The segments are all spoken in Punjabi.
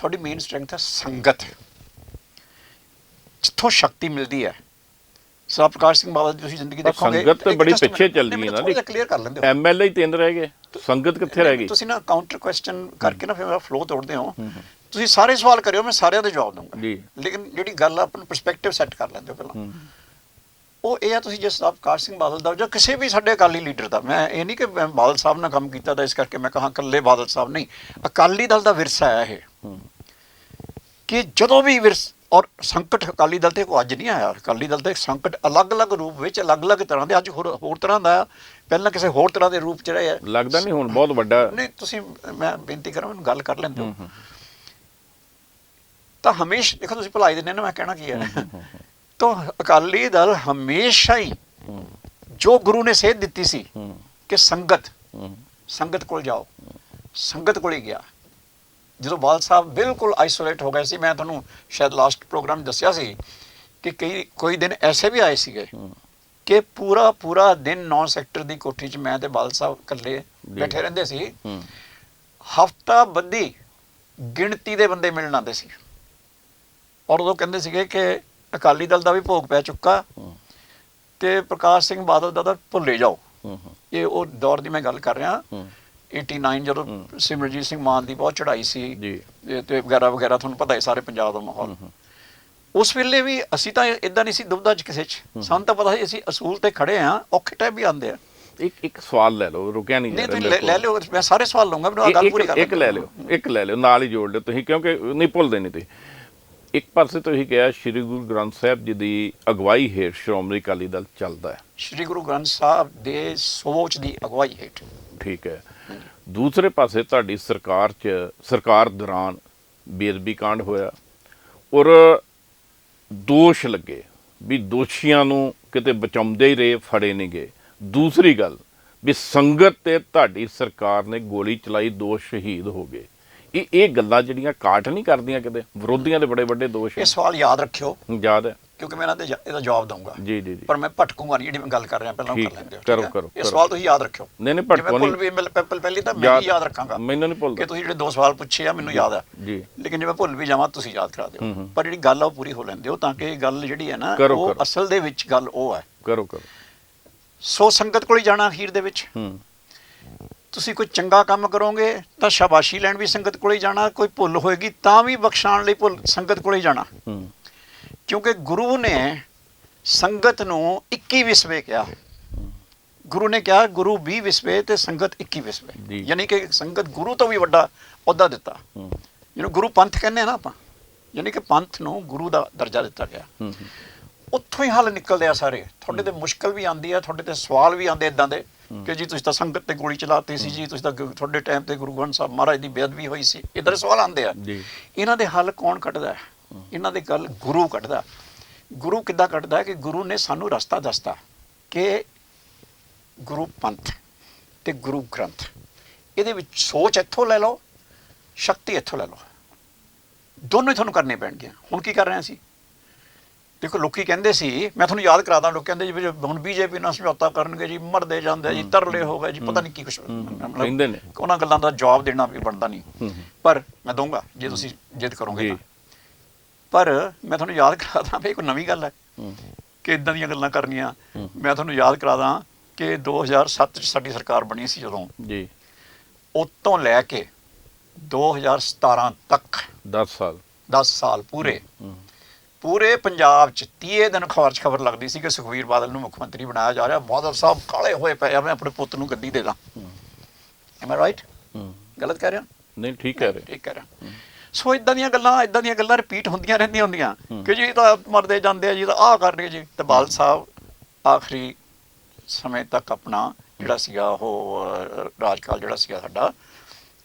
ਤੁਹਾਡੀ ਮੇਨ ਸਟਰੈਂਥ ਹੈ ਸੰਗਤ ਜਿੱਥੋਂ ਸ਼ਕਤੀ ਮਿਲਦੀ ਹੈ ਸਰ ਪ੍ਰਕਾਸ਼ ਸਿੰਘ ਬਾਦਲ ਦੀ ਤੁਸੀਂ ਜ਼ਿੰਦਗੀ ਦੇਖੋਗੇ ਸੰਗਤ ਤਾਂ ਬੜੀ ਪਿੱਛੇ minute, ਚੱਲ ਨਹੀਂ, ਗਈ ਮੈਨੂੰ ਨਾ ਜੀ। ਕਲੀਅਰ ਕਰ ਲੈਂਦੇ ਹੋ। ਐਮਐਲਏ ਹੀ ਤਿੰਨ ਰਹਿ ਗਏ ਸੰਗਤ ਕਿੱਥੇ ਰਹਿ ਗਈ? ਤੁਸੀਂ ਨਾ ਕਾਊਂਟਰ ਕੁਐਸਚਨ ਕਰਕੇ ਨਾ ਫਿਰ ਮੇਰਾ ਫਲੋ ਤੋੜਦੇ ਹੋ। ਤੁਸੀਂ ਸਾਰੇ ਸਵਾਲ ਕਰਿਓ ਮੈਂ ਸਾਰਿਆਂ ਦੇ ਜਵਾਬ ਦਊਂਗਾ। ਜੀ। ਲੇਕਿਨ ਜਿਹੜੀ ਗੱਲ ਆ ਆਪਣਾ ਪਰਸਪੈਕਟਿਵ ਸੈੱਟ ਕਰ ਲੈਂਦੇ ਹੋ ਪਹਿਲਾਂ। ਉਹ ਇਹ ਆ ਤੁਸੀਂ ਜਿਸ ਸਾਹਿਬ ਪ੍ਰਕਾਸ਼ ਸਿੰਘ ਬਾਦਲ ਦਾ ਜਾਂ ਕਿਸੇ ਵੀ ਸਾਡੇ ਅਕਾਲੀ ਲੀਡਰ ਦਾ ਮੈਂ ਇਹ ਨਹੀਂ ਕਿ ਮੈਂ ਬਾਦਲ ਸਾਹਿਬ ਨਾਲ ਕੰਮ ਕੀਤਾ ਤਾਂ ਇਸ ਕਰਕੇ ਮੈਂ ਕਹਾਂ ਇਕੱਲੇ ਬਾਦਲ ਸਾਹਿਬ ਨਹੀਂ ਅਕਾਲੀ ਦਲ ਦਾ ਵਿਰਸਾ ਹੈ ਇਹ। ਕਿ ਜਦੋਂ ਵੀ ਵਿਰਸ ਔਰ ਸੰਕਟ ਅਕਾਲੀ ਦਲ ਤੇ ਕੋਈ ਅੱਜ ਨਹੀਂ ਆਇਆ। ਅਕਾਲੀ ਦਲ ਤੇ ਸੰਕਟ ਅਲੱਗ-ਅਲੱਗ ਰੂਪ ਵਿੱਚ ਅਲੱਗ-ਅਲੱਗ ਤਰ੍ਹਾਂ ਦੇ ਅੱਜ ਹੋਰ ਹੋਰ ਤਰ੍ਹਾਂ ਦਾ ਪਹਿਲਾਂ ਕਿਸੇ ਹੋਰ ਤਰ੍ਹਾਂ ਦੇ ਰੂਪ ਚ ਰਹੇ ਆ। ਲੱਗਦਾ ਨਹੀਂ ਹੁਣ ਬਹੁਤ ਵੱਡਾ। ਨਹੀਂ ਤੁਸੀਂ ਮੈਂ ਬੇਨਤੀ ਕਰਾਂ ਮੈਨੂੰ ਗੱਲ ਕਰ ਲੈਂਦੇ ਹੋ। ਤਾਂ ਹਮੇਸ਼ਾ ਦੇਖੋ ਤੁਸੀਂ ਭਲਾਈ ਦਿੰਦੇ ਨਾ ਮੈਂ ਕਹਿਣਾ ਕੀ ਹੈ ਤਾਂ ਅਕਾਲੀ ਦਲ ਹਮੇਸ਼ਾ ਹੀ ਹੂੰ, ਜੋ ਗੁਰੂ ਨੇ ਸੇਧ ਦਿੱਤੀ ਸੀ ਹੂੰ, ਕਿ ਸੰਗਤ ਹੂੰ, ਸੰਗਤ ਕੋਲ ਜਾਓ। ਸੰਗਤ ਕੋਲ ਹੀ ਗਿਆ। ਜਦੋਂ ਬਾਲ ਸਾਹਿਬ ਬਿਲਕੁਲ ਆਈਸੋਲੇਟ ਹੋ ਗਏ ਸੀ ਮੈਂ ਤੁਹਾਨੂੰ ਸ਼ਾਇਦ ਲਾਸਟ ਪ੍ਰੋਗਰਾਮ ਦੱਸਿਆ ਸੀ ਕਿ ਕਈ ਕੋਈ ਦਿਨ ਐਸੇ ਵੀ ਆਏ ਸੀਗੇ। ਕਿ ਪੂਰਾ ਪੂਰਾ ਦਿਨ 9 ਸੈਕਟਰ ਦੀ ਕੋਠੀ 'ਚ ਮੈਂ ਤੇ ਬਾਲ ਸਾਹਿਬ ਇਕੱਲੇ। ਬੈਠੇ ਰਹਿੰਦੇ ਸੀ। ਹਫਤਾ ਬੱਧੀ ਗਿਣਤੀ ਦੇ ਬੰਦੇ ਮਿਲਣ ਆਉਂਦੇ ਸੀ। ਔਰ ਉਦੋਂ ਕਹਿੰਦੇ ਸੀਗੇ ਕਿ ਅਕਾਲੀ ਦਲ ਦਾ ਵੀ ਭੋਗ ਪੈ ਚੁੱਕਾ ਤੇ ਪ੍ਰਕਾਸ਼ ਸਿੰਘ ਬਾਦਲ ਦਾ ਤਾਂ ਭੁੱਲੇ ਜਾਓ। ਇਹ ਉਹ ਦੌਰ ਦੀ ਮੈਂ ਗੱਲ ਕਰ ਰਿਹਾ। 89 ਜਦੋਂ। ਸਿਮਰਜੀਤ ਸਿੰਘ ਮਾਨ ਦੀ ਬਹੁਤ ਚੜ੍ਹਾਈ ਸੀ ਜੀ। ਤੇ ਵਗੈਰਾ ਵਗੈਰਾ ਤੁਹਾਨੂੰ ਪਤਾ ਹੈ ਸਾਰੇ ਪੰਜਾਬ ਦਾ ਮਾਹੌਲ। ਉਸ ਵੇਲੇ ਵੀ ਅਸੀਂ ਤਾਂ ਇਦਾਂ ਨਹੀਂ ਸੀ ਦੁਬਦਾ ਚ ਕਿਸੇ ਚ। ਸਾਨੂੰ ਤਾਂ ਪਤਾ ਸੀ ਅਸੀਂ ਅਸੂਲ ਤੇ ਖੜੇ ਆ ਔਖੇ ਟਾਈਮ ਵੀ ਆਉਂਦੇ ਆ। ਇੱਕ ਇੱਕ ਸਵਾਲ ਲੈ ਲਓ ਰੁਕਿਆ ਨਹੀਂ ਨਹੀਂ ਜਾ ਤੁਸੀਂ ਰਿਹਾ ਲੈ- ਲਿਓ ਮੈਂ ਸਾਰੇ ਸਵਾਲ ਲਵਾਂਗਾ ਮੈਨੂੰ ਆਹ ਗੱਲ ਪੂਰੀ ਇੱਕ ਕਰ ਇੱਕ ਲੈ ਲਿਓ ਇੱਕ ਲੈ ਲਿਓ ਨਾਲ ਹੀ ਜੋੜ ਲਿਓ ਤੁਸੀਂ ਕਿਉਂਕਿ ਨਹੀਂ ਭੁੱਲਦੇ ਨਹੀਂ ਤੁਸੀਂ। ਇੱਕ ਪਾਸੇ ਤੁਸੀਂ ਕਿਹਾ ਸ੍ਰੀ ਗੁਰੂ ਗ੍ਰੰਥ ਸਾਹਿਬ ਜੀ ਦੀ ਅਗਵਾਈ ਹੇਠ ਸ਼੍ਰੋਮਣੀ ਅਕਾਲੀ ਦਲ ਚੱਲਦਾ ਹੈ। ਸ਼੍ਰੀ ਗੁਰੂ ਗ੍ਰੰਥ ਸਾਹਿਬ ਦੇ ਸੋਚ ਦੀ ਅਗਵਾਈ ਹੇਠ। ਠੀਕ ਹੈ। ਦੂਸਰੇ ਪਾਸੇ ਤੁਹਾਡੀ ਸਰਕਾਰ 'ਚ, ਸਰਕਾਰ ਦੌਰਾਨ ਬੇਅਦਬੀ ਕਾਂਡ ਹੋਇਆ ਔਰ ਦੋਸ਼ ਲੱਗੇ ਵੀ ਦੋਸ਼ੀਆਂ ਨੂੰ ਕਿਤੇ ਬਚਾਉਂਦੇ ਹੀ ਰਹੇ, ਫੜੇ ਨਹੀਂ ਗਏ। ਦੂਸਰੀ ਗੱਲ ਵੀ ਸੰਗਤ ਤੇ ਤੁਹਾਡੀ ਸਰਕਾਰ ਨੇ ਗੋਲੀ ਚਲਾਈ, ਦੋ ਸ਼ਹੀਦ ਹੋ ਗਏ। ਇਹ ਇਹ ਗੱਲਾਂ ਜਿਹੜੀਆਂ ਕਾਟ ਨਹੀਂ ਕਰਦੀਆਂ ਕਿਤੇ ਵਿਰੋਧੀਆਂ ਦੇ ਬੜੇ ਵੱਡੇ ਦੋਸ਼ ਇਹ ਸਵਾਲ ਯਾਦ ਰੱਖਿਓ। ਯਾਦ ਹੈ। ਕਿਉਂਕਿ ਮੈਂ ਇਹਨਾਂ ਦੇ ਜ- ਇਹਦਾ ਜਵਾਬ ਦਊਂਗਾ। ਜੀ ਜੀ ਜੀ। ਪਰ ਮੈਂ ਭਟਕੂੰਗਾ ਨਹੀਂ ਜਿਹੜੀ ਮੈਂ ਗੱਲ ਕਰ ਰਿਹਾ ਪਹਿਲਾਂ ਕਰ ਲੈਂਦੇ ਹੋ ਕਰੋ? ਕਰੋ, ਇਹ। ਸਵਾਲ ਤੁਸੀਂ ਯਾਦ ਰੱਖਿਓ। ਨਹੀਂ ਨਹੀਂ ਭਟਕੋ ਨਹੀਂ। ਪਹਿ- ਪਹਿਲੀ ਤਾਂ ਮੈਂ ਵੀ ਯਾਦ ਰੱਖਾਂਗਾ ਮੈਨੂੰ ਨਹੀਂ ਕਿ ਭੁੱਲਦਾ ਤੁਸੀਂ ਜਿਹੜੇ ਦੋ ਸਵਾਲ ਪੁੱਛੇ ਆ ਮੈਨੂੰ ਯਾਦ ਆ। ਜੀ। ਲੇਕਿਨ ਜੇ ਮੈਂ ਭੁੱਲ ਵੀ ਜਾਵਾਂ ਤੁਸੀਂ ਯਾਦ ਕਰਾ ਦਿਓ। ਪਰ ਜਿਹੜੀ ਗੱਲ ਆ ਉਹ ਪੂਰੀ ਹੋ ਲੈਂਦੇ ਹੋ ਤਾਂ ਕਿ ਇਹ ਗੱਲ ਜਿਹੜੀ ਹੈ ਨਾ ਉਹ। ਅਸਲ ਦੇ ਵਿੱਚ ਗੱਲ ਉਹ ਹੈ। ਕਰੋ ਕਰੋ। ਸੋ ਸੰਗਤ ਕੋਲ ਹੀ ਜਾਣਾ ਅਖੀਰ ਦੇ ਵਿੱਚ। ਹੂੰ। ਤੁਸੀਂ ਕੋਈ ਚੰਗਾ ਕੰਮ ਕਰੋਗੇ ਤਾਂ ਸ਼ਾਬਾਸ਼ੀ ਲੈਣ ਵੀ ਸੰਗਤ ਕੋਲ ਜਾਣਾ ਕੋਈ ਭੁੱਲ ਹੋਏਗੀ ਤਾਂ ਵੀ ਬਖਸ਼ਾਉਣ ਲਈ ਭੁੱਲ ਸੰਗਤ ਕੋਲ ਜਾਣਾ। ਕਿਉਂਕਿ ਗੁਰੂ ਨੇ ਸੰਗਤ ਨੂੰ 21 ਵਿਸਵੇ ਕਿਹਾ। ਗੁਰੂ ਨੇ ਕਿਹਾ ਗੁਰੂ 20 ਵਿਸਵੇ ਤੇ ਸੰਗਤ 21 ਵਿਸਵੇ। ਯਾਨੀ ਕਿ ਸੰਗਤ ਗੁਰੂ ਤੋਂ ਵੀ ਵੱਡਾ ਅਹੁਦਾ ਦਿੱਤਾ। ਜਿਹਨੂੰ ਗੁਰੂ ਪੰਥ ਕਹਿੰਦੇ ਆ ਨਾ ਆਪਾਂ ਯਾਨੀ ਕਿ ਪੰਥ ਨੂੰ ਗੁਰੂ ਦਾ ਦਰਜਾ ਦਿੱਤਾ ਗਿਆ। ਉੱਥੋਂ ਹੀ ਹੱਲ ਨਿਕਲਦੇ ਆ ਸਾਰੇ। ਤੁਹਾਡੇ ਤੇ ਮੁਸ਼ਕਲ ਵੀ ਆਂਦੀ ਆ ਤੁਹਾਡੇ ਤੇ ਸਵਾਲ ਵੀ ਆਂਦੇ ਇਦਾਂ ਦੇ ਕਿ ਜੀ ਤੁਸੀਂ ਤਾਂ ਸੰਗਤ ਤੇ ਗੋਲੀ ਚਲਾਤੀ ਸੀ ਜੀ ਤੁਸੀਂ ਤਾਂ ਤੁਹਾਡੇ ਟਾਈਮ ਤੇ ਗੁਰੂ ਗ੍ਰੰਥ ਸਾਹਿਬ ਮਹਾਰਾਜ ਦੀ ਬੇਅਦਬੀ ਹੋਈ ਸੀ। ਇਧਰ ਸਵਾਲ ਆਂਦੇ ਆ। ਜੀ। ਇਹਨਾਂ ਦੇ ਹੱਲ ਕੌਣ ਕੱਢਦਾ? ਹੈ। ਇਹਨਾਂ ਦੇ ਗੱਲ ਗੁਰੂ ਕੱਢਦਾ। ਗੁਰੂ ਕਿੱਦਾਂ ਕੱਢਦਾ ਹੈ ਕਿ ਗੁਰੂ ਨੇ ਸਾਨੂੰ ਰਸਤਾ ਦੱਸਤਾ ਕਿ ਗੁਰੂ ਪੰਥ ਤੇ ਗੁਰੂ ਗ੍ਰੰਥ। ਇਹਦੇ ਵਿੱਚ ਸੋਚ ਇੱਥੋਂ ਲੈ ਲਓ ਸ਼ਕਤੀ ਇੱਥੋਂ ਲੈ ਲਓ। ਦੋਨੋਂ ਹੀ ਤੁਹਾਨੂੰ ਕਰਨੇ ਪੈਣਗੇ ਹੁਣ ਕੀ ਕਰ ਰਹੇ ਅਸੀਂ? ਦੇਖੋ ਲੋਕੀ ਕਹਿੰਦੇ ਸੀ ਮੈਂ ਤੁਹਾਨੂੰ ਯਾਦ ਕਰਾਦਾ ਲੋਕ ਕਹਿੰਦੇ ਜੀ ਹੁਣ ਬੀਜੇਪੀ ਨਾਲ ਸਮਝੌਤਾ ਕਰਨਗੇ ਜੀ ਮਰਦੇ ਜਾਂਦੇ ਜੀ ਤਰਲੇ ਹੋ ਗਏ ਜੀ ਪਤਾ ਨਹੀਂ ਕੀ ਕੁਛ ਕਹਿੰਦੇ ਨੇ। ਉਹਨਾਂ ਗੱਲਾਂ ਦਾ ਜਵਾਬ ਦੇਣਾ ਵੀ ਬਣਦਾ ਨਹੀਂ। ਪਰ ਮੈਂ ਦਊਂਗਾ ਜੇ ਤੁਸੀਂ ਜਿੱਦ ਕਰੋਗੇ ਪਰ ਮੈਂ ਤੁਹਾਨੂੰ ਯਾਦ ਕਰਾਦਾ ਵੀ ਕੋਈ ਨਵੀਂ ਗੱਲ ਹੈ ਕਿ ਇਦਾਂ ਦੀਆਂ ਗੱਲਾਂ ਕਰਨੀਆਂ। ਮੈਂ ਤੁਹਾਨੂੰ ਯਾਦ ਕਰਾਦਾ ਕਿ 2007 ਚ ਸਾਡੀ ਸਰਕਾਰ ਬਣੀ ਸੀ ਜਦੋਂ। ਜੀ। ਉਤੋਂ ਲੈ ਕੇ 2017 ਤੱਕ। 10 ਸਾਲ। 10 ਸਾਲ ਪੂਰੇ। ਹੂੰ। ਪੂਰੇ ਪੰਜਾਬ ਚ 30 ਦਿਨ ਅਖਬਾਰ 'ਚ ਖਬਰ ਲੱਗਦੀ ਸੀ ਕਿ ਸੁਖਵੀਰ ਬਾਦਲ ਨੂੰ ਮੁੱਖ ਮੰਤਰੀ ਬਣਾਇਆ ਜਾ ਰਿਹਾ। ਬਾਦਲ ਸਾਹਿਬ ਕਾਲੇ ਹੋਏ ਪਏ ਆ ਮੈਂ ਆਪਣੇ ਪੁੱਤ ਨੂੰ ਗੱਦੀ ਦੇ ਦਾਂ। ਐਮ ਆਈ ਰਾਈਟ ਗਲਤ ਕਹਿ ਰਿਹਾ? ਨਹੀਂ ਠੀਕ ਕਹਿ ਰਹੇ। ਠੀਕ ਕਹਿ ਰਿਹਾ। ਸੋ ਇਦਾਂ ਦੀਆਂ ਗੱਲਾਂ ਇਦਾਂ ਦੀਆਂ ਗੱਲਾਂ ਰਿਪੀਟ ਹੁੰਦੀਆਂ ਰਹਿੰਦੀਆਂ ਹੁੰਦੀਆਂ। ਕਿ ਜੀ ਤਾਂ ਮਰਦੇ ਜਾਂਦੇ ਆ ਜੀ ਤਾਂ ਆਹ ਕਰਨਗੇ ਜੀ। ਤੇ ਬਾਲ ਸਾਹਿਬ ਆਖਰੀ ਸਮੇਂ ਤੱਕ ਆਪਣਾ ਜਿਹੜਾ ਸੀਗਾ ਉਹ ਰਾਜਕਾਲ ਜਿਹੜਾ ਸੀਗਾ ਸਾਡਾ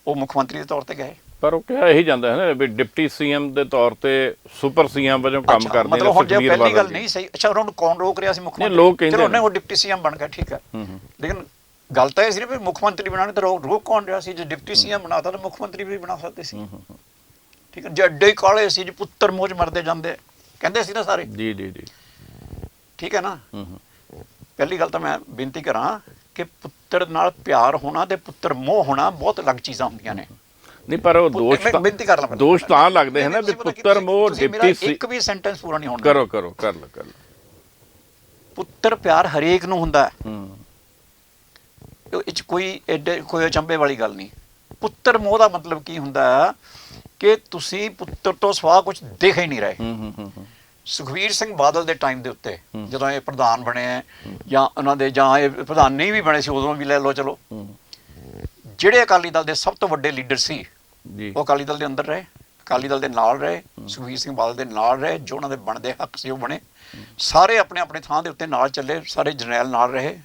ਉਹ ਮੁੱਖ ਮੰਤਰੀ ਦੇ ਤੌਰ ਤੇ ਗਏ। ਪਰ ਉਹ ਕਿਹਾ ਇਹੀ ਜਾਂਦਾ ਹੈ ਨਾ ਵੀ ਡਿਪਟੀ ਸੀਐਮ ਦੇ ਤੌਰ ਤੇ ਸੁਪਰ ਸੀਐਮ ਵਜੋਂ ਕੰਮ ਕਰਦੇ ਜੇ ਸੁਖਬੀਰ ਪਹਿਲੀ ਬਾਦਲ ਗੱਲ ਜੀ। ਨਹੀਂ ਸਹੀ ਅੱਛਾ ਉਹਨਾਂ ਨੂੰ ਕੌਣ ਰੋਕ ਰਿਹਾ ਸੀ ਮੁੱਖ ਮੰਤਰੀ? ਚਲੋ ਉਹਨੇ ਨੇ। ਉਹ ਡਿਪਟੀ ਸੀਐਮ ਬਣ ਗਿਆ ਠੀਕ ਹੈ। ਲੇਕਿਨ ਗੱਲ ਤਾਂ ਇਹ ਸੀ ਨਾ ਵੀ ਮੁੱਖ ਮੰਤਰੀ ਬਣਾਉਣੇ ਤਾਂ ਰੋਕ ਕੌਣ ਰਿਹਾ ਸੀ? ਜੇ ਡਿਪਟੀ ਸੀਐਮ ਬਣਾਤਾ ਤਾਂ ਮੁੱਖ ਮੰਤਰੀ ਵੀ ਬਣਾ ਸਕਦੇ ਸੀ। ਠੀਕ ਹੈ ਜੇ ਅੱਡੇ ਹੀ ਕਾਲੇ ਸੀ ਜੇ ਪੁੱਤਰ ਮੋਜ ਮਰਦੇ ਜਾਂਦੇ ਕਹਿੰਦੇ ਸੀ ਨਾ ਸਾਰੇ। ਜੀ ਜੀ ਜੀ। ਠੀਕ ਹੈ ਨਾ? ਪਹਿਲੀ ਗੱਲ ਤਾਂ ਮੈਂ ਬੇਨਤੀ ਕਰਾਂ ਕਿ ਪੁੱਤਰ ਨਾਲ ਪਿਆਰ ਹੋਣਾ ਤੇ ਪੁੱਤਰ ਮੋਹ ਹੋਣਾ ਬਹੁਤ ਅਲੱਗ ਚੀਜ਼ਾਂ ਹੁੰਦੀਆਂ ਨੇ। ਨਹੀਂ ਪਰ ਉਹ ਦੋਸ਼ ਤਾਂ ਬੇਨਤੀ ਕਰ ਲਾਂ ਦੋਸ਼ ਤਾਂ ਲੱਗਦੇ ਹਨ ਵੀ ਪੁੱਤਰ ਮੋਹ ਡਿਪਟੀ ਇੱਕ ਵੀ ਸੈਂਟੈਂਸ ਪੂਰਾ ਨਹੀਂ ਹੋਣਾ ਕਰੋ ਕਰੋ ਕਰ ਲਓ ਕਰ ਲਓ। ਪੁੱਤਰ ਪਿਆਰ ਹਰੇਕ ਨੂੰ ਹੁੰਦਾ ਹੈ। ਇਹ 'ਚ ਕੋਈ ਐਡੇ ਕੋਈ ਅਚੰਭੇ ਵਾਲੀ ਗੱਲ ਨਹੀਂ। ਪੁੱਤਰ ਮੋਹ ਦਾ ਮਤਲਬ ਕੀ ਹੁੰਦਾ ਕਿ ਤੁਸੀਂ ਪੁੱਤਰ ਤੋਂ ਸਵਾ ਕੁਝ ਦੇਖ ਹੀ ਨਹੀਂ ਰਹੇ। ਹੂੰ ਹੂੰ ਹੂੰ ਸੁਖਵੀਰ ਸਿੰਘ ਬਾਦਲ ਦੇ ਟਾਈਮ ਦੇ ਉੱਤੇ। ਜਦੋਂ ਇਹ ਪ੍ਰਧਾਨ ਬਣੇ ਜਾਂ ਉਹਨਾਂ ਦੇ ਜਾਂ ਇਹ ਪ੍ਰਧਾਨ ਨਹੀਂ ਵੀ ਬਣੇ ਸੀ ਉਦੋਂ ਵੀ ਲੈ ਲਓ ਚਲੋ। ਜਿਹੜੇ ਅਕਾਲੀ ਦਲ ਦੇ ਸਭ ਤੋਂ ਵੱਡੇ ਲੀਡਰ ਸੀ ਜੀ। ਉਹ ਅਕਾਲੀ ਦਲ ਦੇ ਅੰਦਰ ਰਹੇ ਅਕਾਲੀ ਦਲ ਦੇ ਨਾਲ ਰਹੇ ਸੁਖਵੀਰ ਸਿੰਘ ਬਾਦਲ ਦੇ ਨਾਲ ਰਹੇ ਜੋ ਉਹਨਾਂ ਦੇ ਬਣਦੇ ਹੱਕ ਸੀ ਉਹ ਬਣੇ। ਸਾਰੇ ਆਪਣੇ ਆਪਣੇ ਥਾਂ ਦੇ ਉੱਤੇ ਨਾਲ ਚੱਲੇ ਸਾਰੇ ਜਰਨੈਲ ਨਾਲ ਰਹੇ।